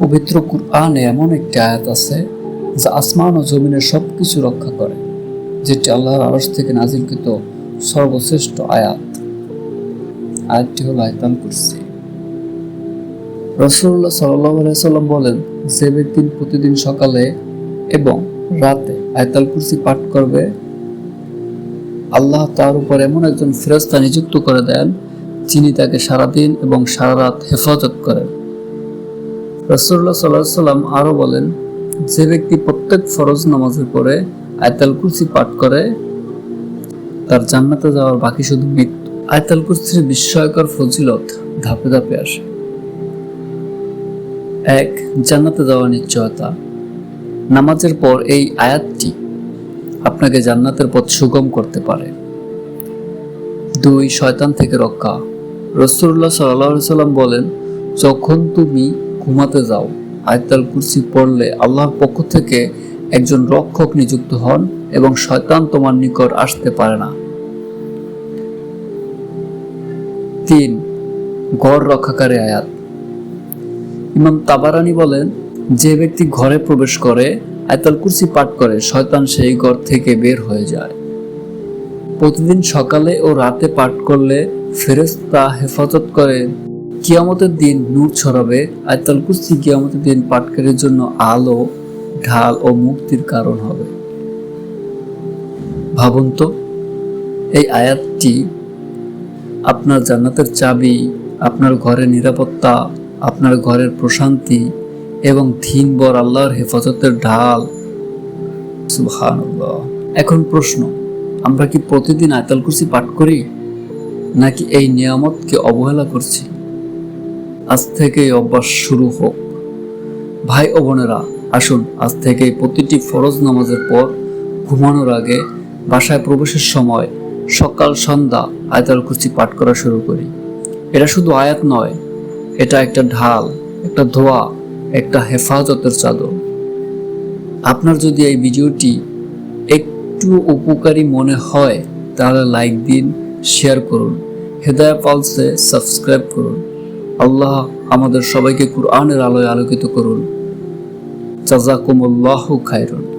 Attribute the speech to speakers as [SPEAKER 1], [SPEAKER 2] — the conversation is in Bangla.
[SPEAKER 1] পবিত্র কুরআনে এমন একটি আয়াত আছে যা আসমান ও জমিনের সব কিছু রক্ষা করে, যেটি আল্লাহর আরশ থেকে নাজিলকৃত সর্বশ্রেষ্ঠ আয়াত। আয়াতটি হল আয়তাল কুরসি। রসুল্লাহ সাল্লাম বলেন, যে ব্যক্তি প্রতিদিন সকালে এবং রাতে আয়তাল কুরসি পাঠ করবে, আল্লাহ তার উপর এমন একজন ফেরস্তা নিযুক্ত করে দেন, যিনি তাকে সারাদিন এবং সারা রাত হেফাজত করেন। রসুল্লাহ সাল্লাহ সাল্লাম আরও বলেন, যে ব্যক্তি প্রত্যেক ফরজ নামাজের পরে আয়তাল কুরসি পাঠ করে, তার জান্নাতে যাওয়ার বাকি শুধু মৃত্যু। আয়তাল কুরসির বিস্ময়কর ফজিলত ধাপে ধাপে আসে। এক, জান্নাতে যাওয়ার নিশ্চয়তা। নামাজের পর এই আয়াতটি আপনাকে জান্নাতের পথ সুগম করতে পারে। দুই, শয়তান থেকে রক্ষা। রসুল্লাহ সাল্লাহ সাল্লাম বলেন, যখন তুমি ঘুমাতে যাও। আয়তাল কুরসি পড়লে আল্লাহর পক্ষ থেকে একজন রক্ষক নিযুক্ত হন এবং শয়তান তোমার নিকট আসতে পারে না। তিন গড় রক্ষাকারী আয়াত। ইমাম তাবারানি বলেন, যে ব্যক্তি ঘরে প্রবেশ করে, আয়তাল কুরসি পাঠ করে, শয়তান সেই ঘর থেকে বের হয়ে যায়। প্রতিদিন সকালে ও রাতে পাঠ করলে ফেরেশতা হেফাজত করে কিয়ামতের দিন নূর ছড়াবে। আয়তাল কুরসি কিয়ামতের দিন পাঠকারীর জন্য আলো, ঢাল ও মুক্তির কারণ হবে। ভাবুন তো, এই আয়াতটি আপনার জান্নাতের চাবি, আপনার ঘরের নিরাপত্তা, আপনার ঘরের প্রশান্তি এবং দিনভর আল্লাহর হেফাজতের ঢাল। এখন প্রশ্ন, আমরা কি প্রতিদিন আয়তাল কুরসি পাঠ করি? নাকি এই নিয়ামতকে অবহেলা করছি? আজ থেকে এই অভ্যাস শুরু হোক। ভাই ও বোনেরা, আসুন, আজ থেকে প্রতিটি ফরজ নামাজের পর ঘুমানোর আগে বাসায় প্রবেশের সময় সকাল, সন্ধ্যা আয়তাল কুরসি পাঠ করা শুরু করি। এটা শুধু আয়াত নয়, এটা একটা ঢাল, একটা ধোয়া, একটা হেফাজতের চাদর। আপনার যদি এই ভিডিওটি একটু উপকারী মনে হয়, তাহলে লাইক দিন, শেয়ার করুন। হেদায়া পালসে সাবস্ক্রাইব করুন। আল্লাহ আমাদের সবাইকে কুরআনের আলোয় আলোকিত করুন। জাজাকুমুল্লাহ খায়রুন।